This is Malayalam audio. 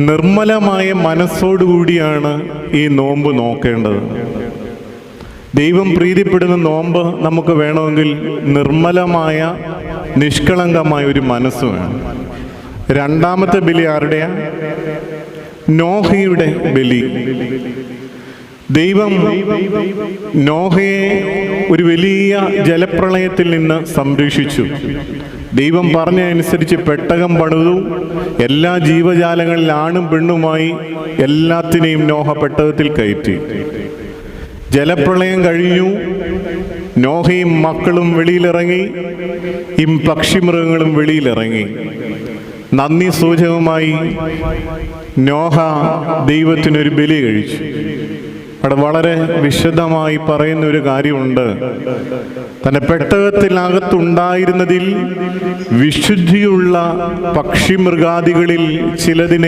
നിർമ്മലമായ മനസ്സോടുകൂടിയാണ് ഈ നോമ്പ് നോക്കേണ്ടത്. ദൈവം പ്രീതിപ്പെടുന്ന നോമ്പ് നമുക്ക് വേണമെങ്കിൽ നിർമ്മലമായ നിഷ്കളങ്കമായ ഒരു മനസ്സ് വേണം. രണ്ടാമത്തെ ബലി ആരുടെയാ? നോഹയുടെ ബലി. ദൈവം നോഹയെ ഒരു വലിയ ജലപ്രളയത്തിൽ നിന്ന് സംരക്ഷിച്ചു. ദൈവം പറഞ്ഞതനുസരിച്ച് പെട്ടകം പണിതു. എല്ലാ ജീവജാലങ്ങളിൽ ആണും പെണ്ണുമായി എല്ലാത്തിനെയും നോഹ പെട്ടകത്തിൽ കയറ്റി. ജലപ്രളയം കഴിഞ്ഞു. നോഹയും മക്കളും വെളിയിലിറങ്ങി. ഇം പക്ഷിമൃഗങ്ങളും വെളിയിലിറങ്ങി. നന്ദി സൂചകമായി നോഹ ദൈവത്തിനൊരു ബലി കഴിച്ചു. അവിടെ വളരെ വിശദമായി പറയുന്ന ഒരു കാര്യമുണ്ട്. തന്റെ പെട്ടകത്തിനകത്തുണ്ടായിരുന്നതിൽ വിശുദ്ധിയുള്ള പക്ഷിമൃഗാദികളിൽ ചിലതിനെ